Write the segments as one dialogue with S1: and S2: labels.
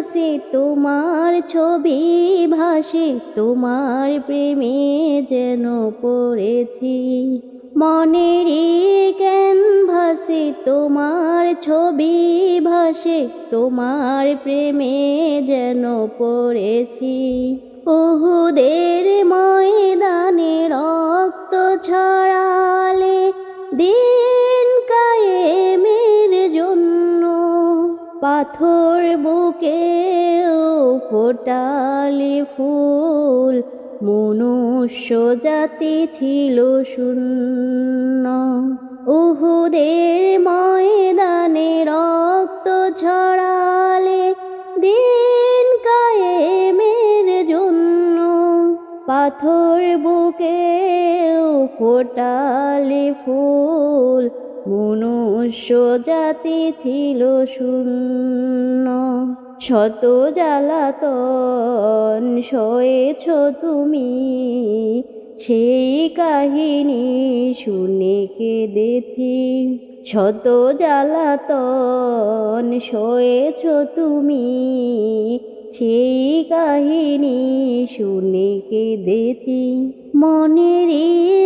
S1: ক্যানভাসে তোমার ছবি ভাসে, তোমার প্রেমে যেন পড়েছি। মনের ক্যানভাসে তোমার ছবি ভাসে, তোমার প্রেমে যেন পড়েছি। উহুদের পাথর বুকেও ফোটালি ফুল, মনুষ্য জাতি ছিল শূন্য। উহুদের ময়দানে রক্ত ছড়ালে দিন কায়েমের জন্য পাথর বুকেও ফোটালে ফুল মনুষ্য জাতি ছিল শূন্য। শত জ্বালাতন সয়েছ তুমি। সেই কাহিনী শুনে কেঁদেছি। শত জ্বালাতন সয়েছ তুমি। সেই কাহিনী শুনে কেঁদেছি। মনের জ্ঞান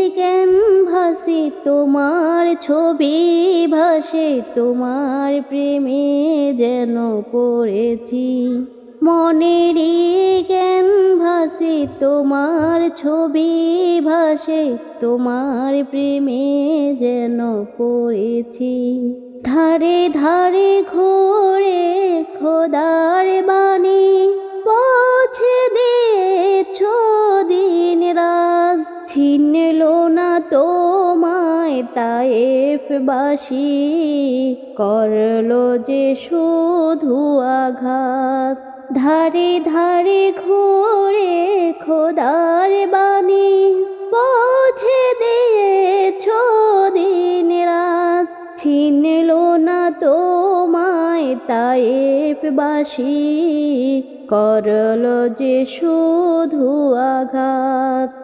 S1: ভাসে তোমার ছবি, ভাসে তোমার প্রেমে যেন পড়েছি। মনের জ্ঞান ভাসে তোমার ছবি, ভাসে তোমার প্রেমে যেন পড়েছি। ধারে ধারে ঘোরে খোদার না তোমায় তায়েফবাসী করল যে শুধু আঘাত। ধারে ধারে ঘোরে খোদার বাণী, পৌঁছে দিয়েছ দিন রাত। ছিনল না তো মায় তোমায় তায়েফবাসী করল যে শুধু আঘাত।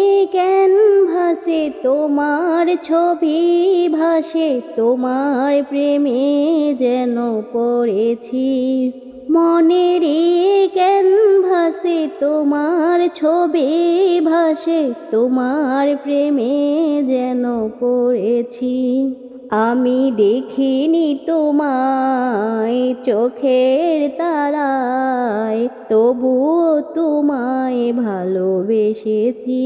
S1: তোমার ছবি ভাসে, তোমার প্রেমে যেন পড়েছি। মনের কেন ভাসে তোমার ছবি ভাসে, তোমার প্রেমে যেন পড়েছি। আমি দেখিনি তোমায় চোখের তারায়, তবুও তোমায় ভালোবেসেছি।